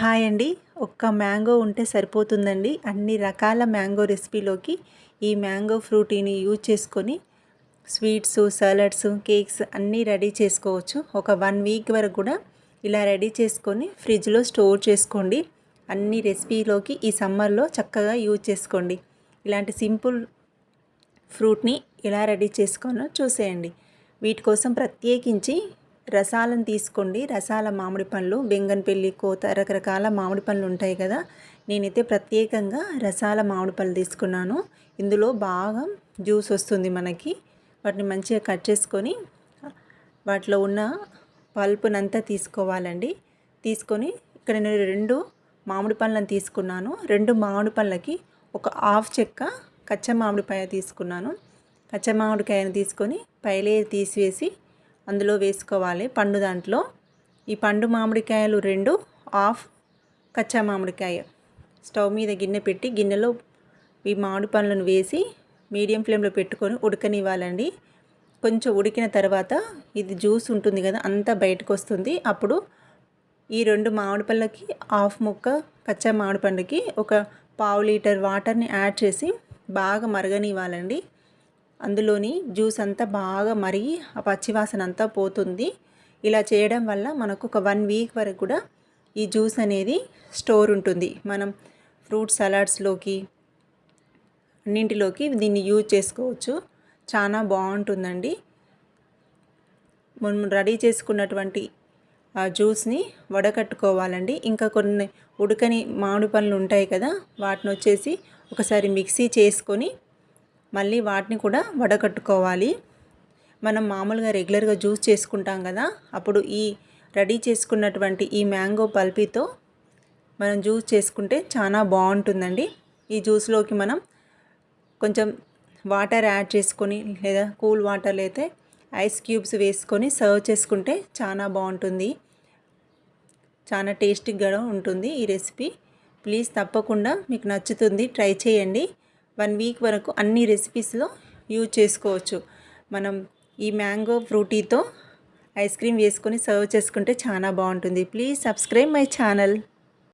Hi అండి. ఒక్క mango ఉంటే సరిపోతుందండి. అన్ని రకాల మ్యాంగో రెసిపీలోకి ఈ మ్యాంగో ఫ్రూటీని యూజ్ చేసుకొని స్వీట్స్ సలాడ్స్ కేక్స్ అన్నీ రెడీ చేసుకోవచ్చు. ఒక వన్ వీక్ వరకు కూడా ఇలా రెడీ చేసుకొని ఫ్రిడ్జ్లో స్టోర్ చేసుకోండి. అన్ని రెసిపీలోకి ఈ సమ్మర్లో చక్కగా యూజ్ చేసుకోండి. ఇలాంటి సింపుల్ ఫ్రూట్ని ఎలా రెడీ చేసుకోనో చూసేయండి. వీటి కోసం ప్రత్యేకించి రసాలను తీసుకోండి. రసాల మామిడి పండ్లు బెంగన్పల్లి కోత రకరకాల మామిడి పండ్లు ఉంటాయి కదా. నేనైతే ప్రత్యేకంగా రసాల మామిడి పళ్ళు తీసుకున్నాను. ఇందులో బాగా జ్యూస్ వస్తుంది మనకి. వాటిని మంచిగా కట్ చేసుకొని వాటిలో ఉన్న పల్పునంతా తీసుకోవాలండి. తీసుకొని ఇక్కడ నేను రెండు మామిడి పళ్ళని తీసుకున్నాను. రెండు మామిడి పళ్ళకి ఒక హాఫ్ చెక్క కచ్చ మామిడిపాయ తీసుకున్నాను. కచ్చ మామిడికాయను తీసుకొని పైలే తీసివేసి అందులో వేసుకోవాలి పండు దాంట్లో. ఈ పండు మామిడికాయలు రెండు ఆఫ్ కచ్చా మామిడికాయ. స్టవ్ మీద గిన్నె పెట్టి గిన్నెలో ఈ మామిడి పండ్లను వేసి మీడియం ఫ్లేమ్లో పెట్టుకొని ఉడకనివ్వాలండి. కొంచెం ఉడికిన తర్వాత ఇది జ్యూస్ ఉంటుంది కదా అంతా బయటకు వస్తుంది. అప్పుడు ఈ రెండు మామిడి పళ్ళకి హాఫ్ ముక్క కచ్చా మామిడి పండుకి ఒక పావు లీటర్ వాటర్ని యాడ్ చేసి బాగా మరగనివ్వాలండి. అందులోని జ్యూస్ అంతా బాగా మరిగి ఆ పచ్చివాసన అంతా పోతుంది. ఇలా చేయడం వల్ల మనకు ఒక వన్ వీక్ వరకు కూడా ఈ జ్యూస్ అనేది స్టోర్ ఉంటుంది. మనం ఫ్రూట్ సలాడ్స్లోకి అన్నింటిలోకి దీన్ని యూజ్ చేసుకోవచ్చు. చాలా బాగుంటుందండి. మనం రెడీ చేసుకున్నటువంటి ఆ జ్యూస్ని వడకట్టుకోవాలండి. ఇంకా కొన్ని ఉడకని మామిడి పనులు ఉంటాయి కదా వాటిని వచ్చేసి ఒకసారి మిక్సీ చేసుకొని మళ్ళీ వాటిని కూడా వడకట్టుకోవాలి మనం మామూలుగా రెగ్యులర్గా జ్యూస్ చేసుకుంటాం కదా అప్పుడు ఈ రెడీ చేసుకున్నటువంటి ఈ మ్యాంగో పల్పీతో మనం జ్యూస్ చేసుకుంటే చాలా బాగుంటుందండి. ఈ జ్యూస్లోకి మనం కొంచెం వాటర్ యాడ్ చేసుకొని లేదా కూల్ వాటర్ అయితే ఐస్ క్యూబ్స్ వేసుకొని సర్వ్ చేసుకుంటే చాలా బాగుంటుంది. చాలా టేస్టీగా ఉంటుంది ఈ రెసిపీ. ప్లీజ్ తప్పకుండా మీకు నచ్చుతుంది ట్రై చేయండి. వన్ వీక్ వరకు అన్ని రెసిపీస్లో యూజ్ చేసుకోవచ్చు. మనం ఈ మ్యాంగో ఫ్రూటీతో ఐస్ క్రీమ్ వేసుకొని సర్వ్ చేసుకుంటే చాలా బాగుంటుంది. Please subscribe my channel.